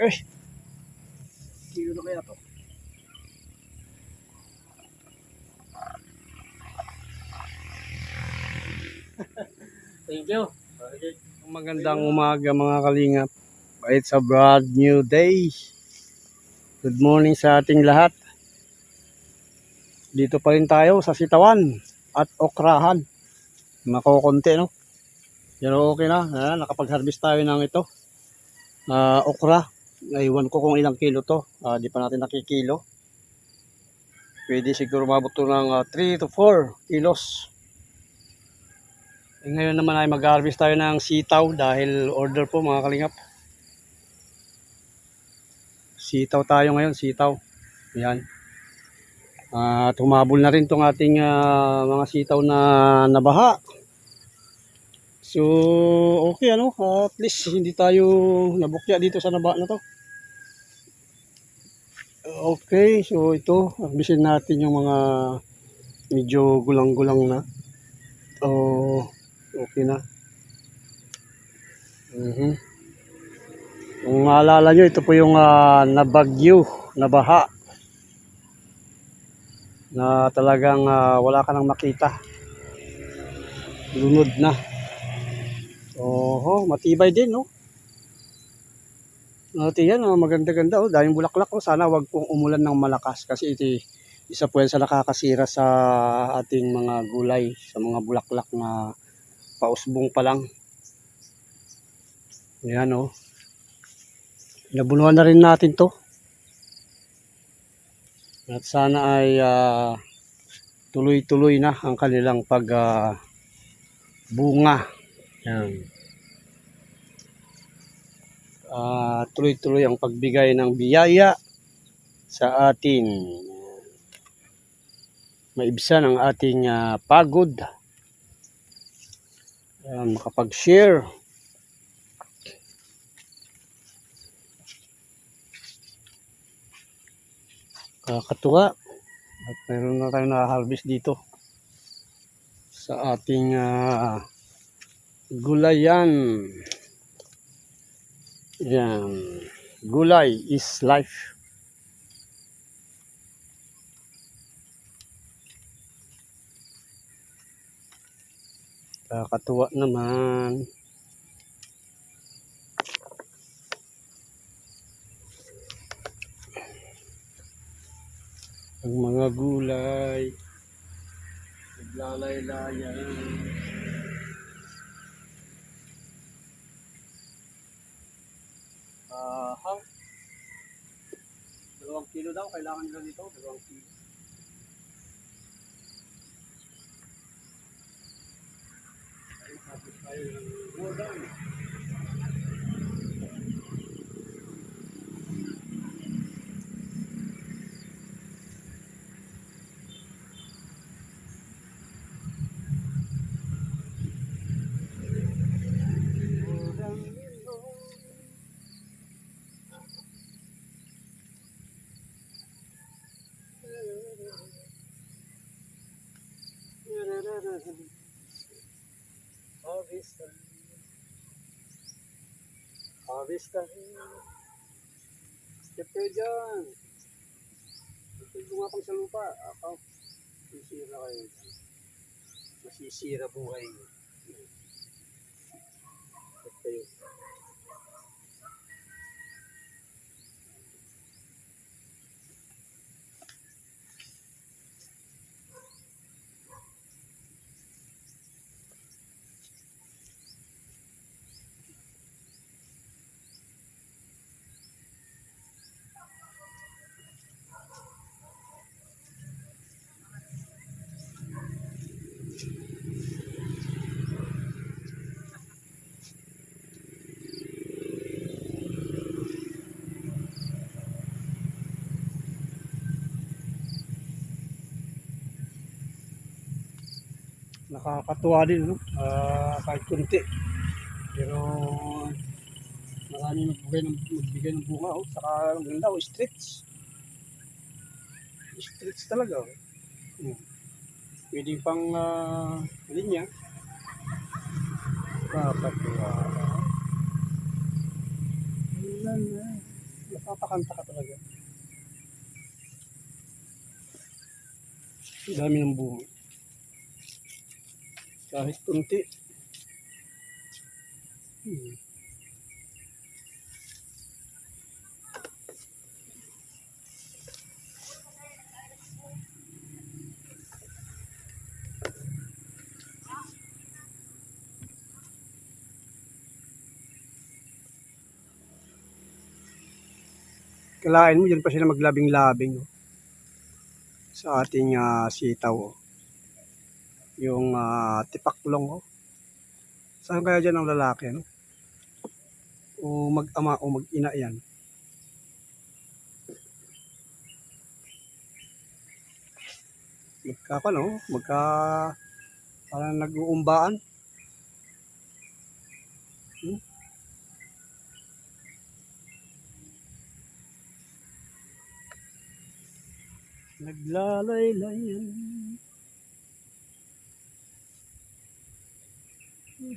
Eh. Kilo na kaya to? Thank you. Magandang umaga mga kalingap. It's a brand new day. Good morning sa ating lahat. Dito pa rin tayo sa Sitawan at Okrahan. Makukunti no? Pero okay na. Ah, nakapag-harvest tayo ng ito. Ah, okra. Naiwan ko kung ilang kilo to. Ah, di pa natin nakikilo. Pwede siguro mabot to ng 3 to 4 kilos. Eh, ngayon naman ay mag-harvest tayo ng sitaw dahil order po mga kalingap. Sitaw tayo ngayon, sitaw. Yan. At humabol na rin tong ating ah, mga sitaw na nabaha. So, okay ano, at least hindi tayo nabukya dito sa naba na to. Okay, so ito, harvestin natin yung mga medyo gulang-gulang na. Oh, okay na. Mhm. Kung maalala ito po yung ah, nabagyo, nabaha. Na talagang ah, wala ka nang makita. Lunod na. Oho, matibay din, no? Ate yan, oh, maganda-ganda. Oh, daming bulaklak. Oh. Sana wag pong umulan ng malakas kasi ito isa po yan sa nakakasira sa ating mga gulay, sa mga bulaklak na pausbong pa lang. Yan, oh. Nabunuan na rin natin to. At sana ay ah, tuloy-tuloy na ang kanilang pag ah, bunga. Yan. Ah, tuloy-tuloy ang pagbigay ng biyaya sa atin. Maibsan ang ating ah, pagod. Yan, makapag-share. Kakatuwa. At meron na tayong na-harvest dito sa ating ah, gulayan. Yan. Gulay is life. Kakatuwa naman. Ang mga gulay. Naglalay-layan. Daw, kailangan nila dito, dalawang kilo. Harvest time. Harvest time. Step kayo dyan. Ito gumapang sa lupa. Ako. Masisira kayo dyan. Masisira buhay. Step kayo. Nakakatuwa din no? Ah, kahit kunti. Pero marami magbigay ng magbigay ng bunga oh. Saka ang ganda oh stretch stretch talaga oh. Hmm. pwede pang ah, linya kakatuwa Napapakanta ka talaga. Dami ng bunga. Kahit kunti. Hmm. Mo, dyan pa sila maglabing-labing. Oh. Sa ating ah, sitaw. Oh. Yung ah, tipaklong. Oh. Saan kaya dyan ang lalaki? Ano? O mag-ama o mag-ina yan. Magka, ano? Magka, parang nag-uumbaan. Hmm? Naglalaylayan. Kilo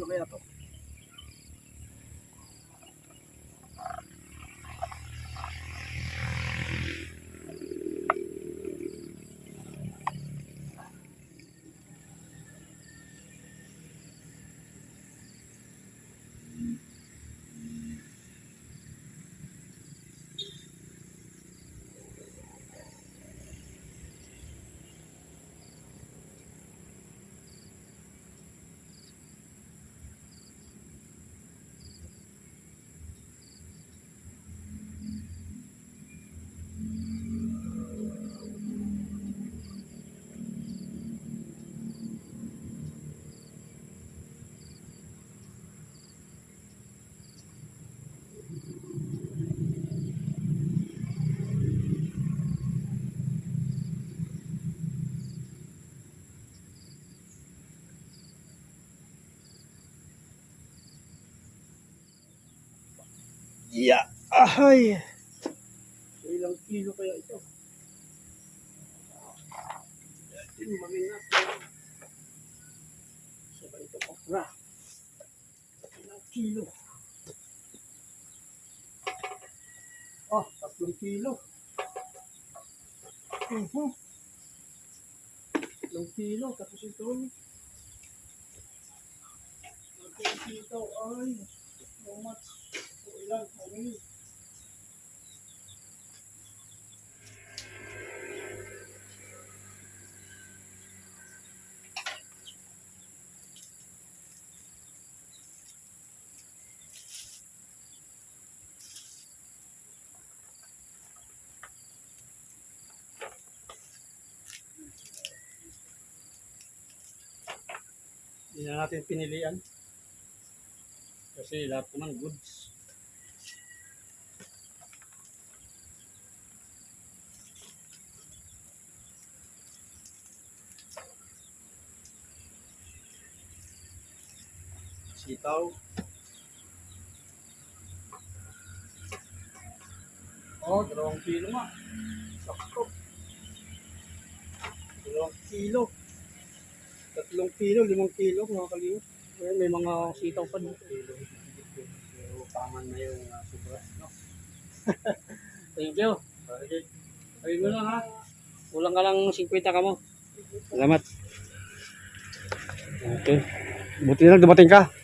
na kaya to? Yeah. Ahay. Ilang kilo kaya ito? Timbangin natin. Saka ito okra. Ilang kilo? Ah, tatlong kilo. Uh-huh. Tatlong kilo. Tapos ito. Tatlong kilo. Ay. How much? Hindi na natin pinilian. Kasi lahat naman goods. Sitaw. Oh, dalawang kilo nga. Sakto. Dalawang kilo. Tatlong kilo, limang kilo, mga kalingap. Ayan, may mga sitaw pa dito. Kilo. Pero paman na yung uh, sobra. No? Thank you. Okay. Ayun mo lang ha. Kulang ka lang 50 ka mo. Salamat. Okay. Buti na dumating ka.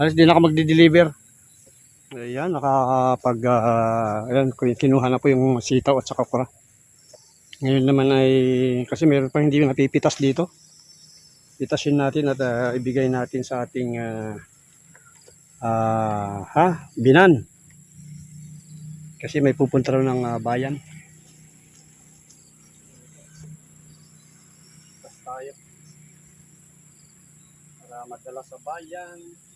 Alas di na ako magdi-deliver. Ayan, nakakapag, ah, ayan, kinuha na po yung sitaw at saka kura. Ngayon naman ay, kasi meron pa hindi napipitas dito. Pitasin natin at ah, ibigay natin sa ating, ah, ah, ha, binan. Kasi may pupunta raw ng ah, bayan. Tayo. Para madala sa bayan.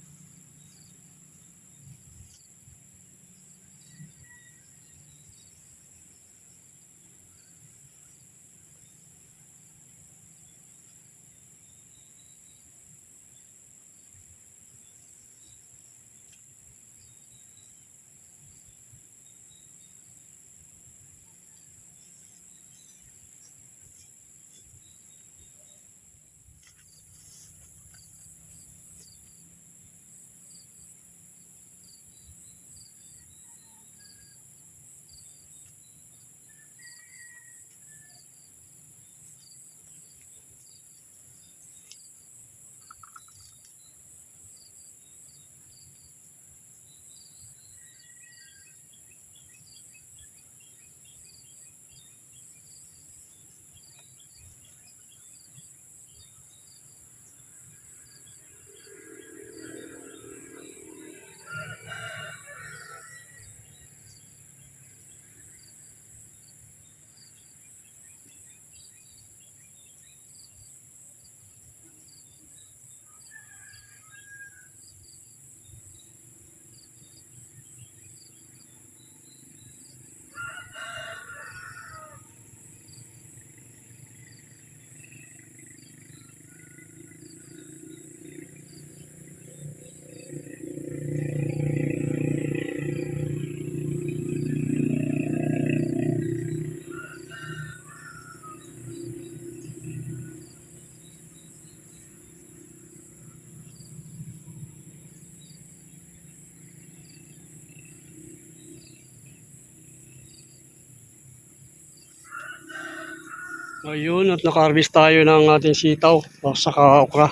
Ayun, at naka-harvest tayo ng ating sitaw o saka okra.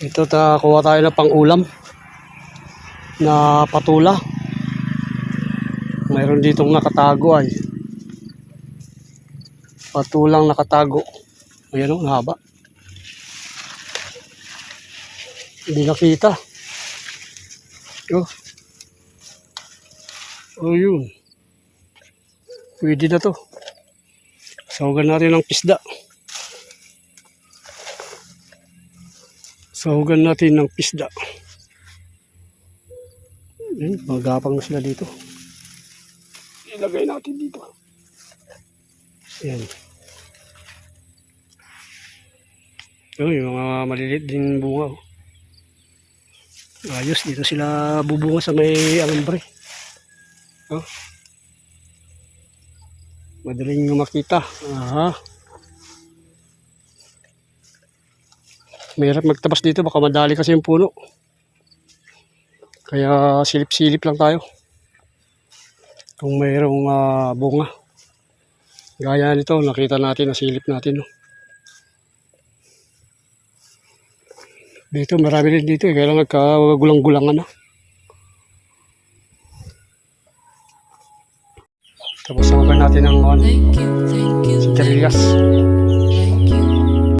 Ito, ta, kuha tayo ng pang-ulam na patula. Mayroon ditong nakatago ay. Patulang nakatago. Ayan o, haba. Hindi nakita. Oh. Oh, yun. Pwede na to. Sahugan natin ng pisda. Sahugan natin ng pisda. Ayun, magapang na sila dito. Ilagay natin dito. Ayan. Ayun, yung mga maliliit din bunga. oh. Ayos, dito sila bubunga sa may alambre. Oh. Madaling nyo makita. Aha. Mahirap magtabas dito, baka madali kasi yung puno. Kaya silip-silip lang tayo. Kung mayroong ah, bunga. Gaya nito, nakita natin, nasilip natin. No? Dito, marami rin dito. Eh. Kailangan nagkagulang-gulangan na. Tapos sabakan natin ng on. Thank